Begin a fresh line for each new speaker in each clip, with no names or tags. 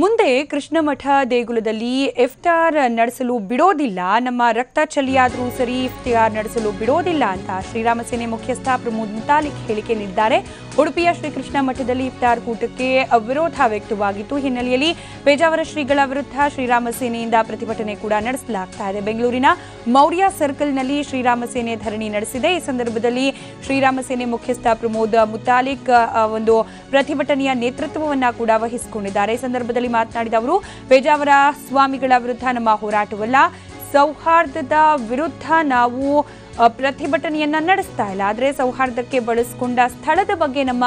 ಮುಂದೆ ಕೃಷ್ಣಮಠ ದೇಗುಲದಲ್ಲಿ ಇಫ್ತಾರ್ ನಡೆಸಲು ಬಿಡೋದಿಲ್ಲ. ನಮ್ಮ ರಕ್ತ ಚಲಿಯಾದರೂ ಸರಿ ಎಫ್ಟಿಆರ್ ನಡೆಸಲು ಬಿಡೋದಿಲ್ಲ ಅಂತ ಶ್ರೀರಾಮ ಸೇನೆ ಮುಖ್ಯಸ್ಥ ಪ್ರಮೋದ್ ಮುತಾಲಿಕ್ ಹೇಳಿಕೆ ನೀಡಿದ್ದಾರೆ. ಉಡುಪಿಯ ಶ್ರೀಕೃಷ್ಣ ಮಠದಲ್ಲಿ ಇಫ್ತಾರ್ ಕೂಟಕ್ಕೆ ವಿರೋಧ ವ್ಯಕ್ತವಾಗಿತ್ತು. ಹಿನ್ನೆಲೆಯಲ್ಲಿ ಪೇಜಾವರ ಶ್ರೀಗಳ ವಿರುದ್ಧ ಶ್ರೀರಾಮ ಸೇನೆಯಿಂದ ಪ್ರತಿಭಟನೆ ಕೂಡ ನಡೆಸಲಾಗ್ತಾ ಇದೆ. ಬೆಂಗಳೂರಿನ ಮೌರ್ಯ ಸರ್ಕಲ್ನಲ್ಲಿ ಶ್ರೀರಾಮ ಸೇನೆ ಧರಣಿ ನಡೆಸಿದೆ. ಈ ಸಂದರ್ಭದಲ್ಲಿ ಶ್ರೀರಾಮ ಸೇನೆ ಮುಖ್ಯಸ್ಥ ಪ್ರಮೋದ್ ಮುತಾಲಿಕ್ ಒಂದು ಪ್ರತಿಭಟನೆಯ ನೇತೃತ್ವವನ್ನು ಕೂಡ ವಹಿಸಿಕೊಂಡಿದ್ದಾರೆ. ಈ ಸಂದರ್ಭದಲ್ಲಿ ಮಾತನಾಡಿದ ಅವರು, ಪೇಜಾವರ ಸ್ವಾಮಿಗಳ ವಿರುದ್ಧ ನಮ್ಮ ಹೋರಾಟವಲ್ಲ. ಸೌಹಾರ್ದದ ವಿರುದ್ಧ ನಾವು ಪ್ರತಿಭಟನೆಯನ್ನ ನಡೆಸ್ತಾ ಇಲ್ಲ. ಆದರೆ ಸೌಹಾರ್ದಕ್ಕೆ ಬಳಸಿಕೊಂಡ ಸ್ಥಳದ ಬಗ್ಗೆ ನಮ್ಮ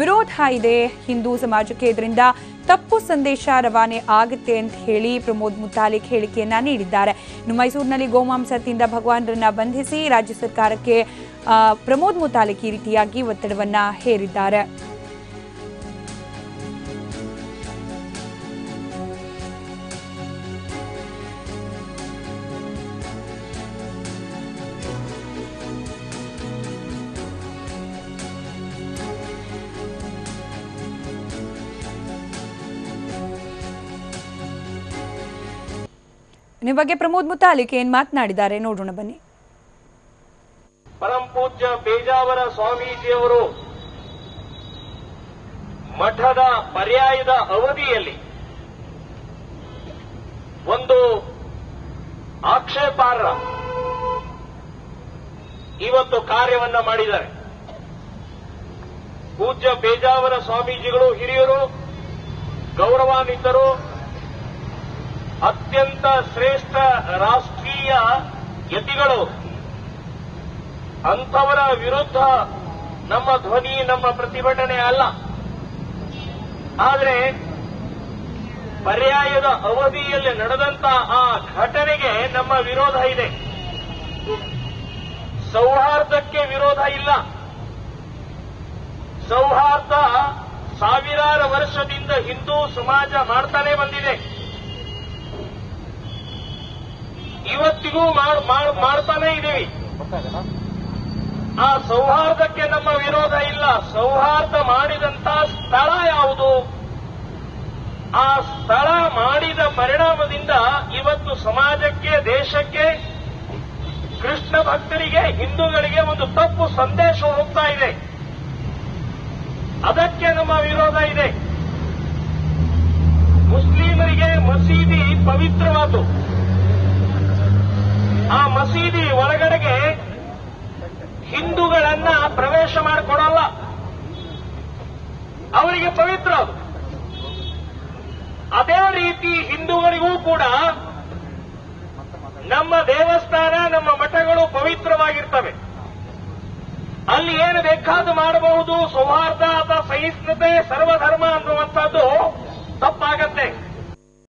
ವಿರೋಧ ಇದೆ. ಹಿಂದೂ ಸಮಾಜಕ್ಕೆ ಇದರಿಂದ ತಪ್ಪು ಸಂದೇಶ ರವಾನೆ ಆಗುತ್ತೆ ಅಂತ ಹೇಳಿ ಪ್ರಮೋದ್ ಮುತಾಲಿಕ್ ಹೇಳಿಕೆಯನ್ನ ನೀಡಿದ್ದಾರೆ. ಇನ್ನು ಮೈಸೂರಿನಲ್ಲಿ ಗೋಮಾಂಸದಿಂದ ಭಗವಾನರನ್ನ ಬಂಧಿಸಿ ರಾಜ್ಯ ಸರ್ಕಾರಕ್ಕೆ ಪ್ರಮೋದ್ ಮುತಾಲಿಕ್ ಈ ರೀತಿಯಾಗಿ ಒತ್ತಡವನ್ನ ಹೇರಿದ್ದಾರೆ. ಈ ಬಗ್ಗೆ ಪ್ರಮೋದ್ ಮುತಾಲಿಕ್ ಏನ್ ಮಾತನಾಡಿದ್ದಾರೆ? ನೋಡೋಣ ಬನ್ನಿ.
ಪರಂ ಪೂಜ್ಯ ಪೇಜಾವರ ಸ್ವಾಮೀಜಿಯವರು ಮಠದ ಪರ್ಯಾಯದ ಅವಧಿಯಲ್ಲಿ ಒಂದು ಆಕ್ಷೇಪಾರ್ಹ ಇವತ್ತು ಕಾರ್ಯವನ್ನ ಮಾಡಿದ್ದಾರೆ. ಪೂಜ್ಯ ಪೇಜಾವರ ಸ್ವಾಮೀಜಿಗಳು ಹಿರಿಯರು, ಗೌರವಾನ್ವಿತರು ಅತ್ಯಂತ ಶ್ರೇಷ್ಠ ರಾಷ್ಟ್ರೀಯ ಯತಿಗಳು. ಅಂಥವರ ವಿರುದ್ಧ ನಮ್ಮ ಧ್ವನಿ, ನಮ್ಮ ಪ್ರತಿಭಟನೆ ಅಲ್ಲ. ಆದರೆ ಪರ್ಯಾಯದ ಅವಧಿಯಲ್ಲಿ ನಡೆದಂತ ಆ ಘಟನೆಗೆ ನಮ್ಮ ವಿರೋಧ ಇದೆ. ಸೌಹಾರ್ದಕ್ಕೆ ವಿರೋಧ ಇಲ್ಲ. ಸೌಹಾರ್ದ ಸಾವಿರಾರು ವರ್ಷದಿಂದ ಹಿಂದೂ ಸಮಾಜ ಮಾಡ್ತಾನೆ ಬಂದಿದೆ. ಇವತ್ತಿಗೂ ಮಾಡ್- ಮಾಡ್- ಮಾಡ್ತಾನೆ ಇದ್ದೀವಿ ಆ ಸೌಹಾರ್ದಕ್ಕೆ ನಮ್ಮ ವಿರೋಧ ಇಲ್ಲ. ಸೌಹಾರ್ದ ಮಾಡಿದಂತ ಸ್ಥಳ ಯಾವುದು? ಆ ಸ್ಥಳ ಮಾಡಿದ ಪರಿಣಾಮದಿಂದ ಇವತ್ತು ಸಮಾಜಕ್ಕೆ, ದೇಶಕ್ಕೆ, ಕೃಷ್ಣ ಭಕ್ತರಿಗೆ, ಹಿಂದೂಗಳಿಗೆ ಒಂದು ತಪ್ಪು ಸಂದೇಶ ಹೋಗ್ತಾ ಇದೆ. ಅದಕ್ಕೆ ನಮ್ಮ ವಿರೋಧ ಇದೆ. ಮುಸ್ಲಿಮರಿಗೆ ಮಸೀದಿ ಪವಿತ್ರವಾದ್ದು. ಆ ಮಸೀದಿ ಒಳಗಡೆಗೆ ಹಿಂದೂಗಳನ್ನ ಪ್ರವೇಶ ಮಾಡಿಕೊಡಲ್ಲ. ಅವರಿಗೆ ಪವಿತ್ರ. ಅದು ರೀತಿ ಹಿಂದೂಗಳಿಗೂ ಕೂಡ ನಮ್ಮ ದೇವಸ್ಥಾನ, ನಮ್ಮ ಮಠಗಳು ಪವಿತ್ರವಾಗಿರ್ತವೆ. ಅಲ್ಲಿ ಏನು ಬೇಕಾದ ಮಾಡಬಹುದು? ಸೌಹಾರ್ದ ಅಥವಾ ಸಹಿಷ್ಣುತೆ, ಸರ್ವಧರ್ಮ ಅನ್ನೋ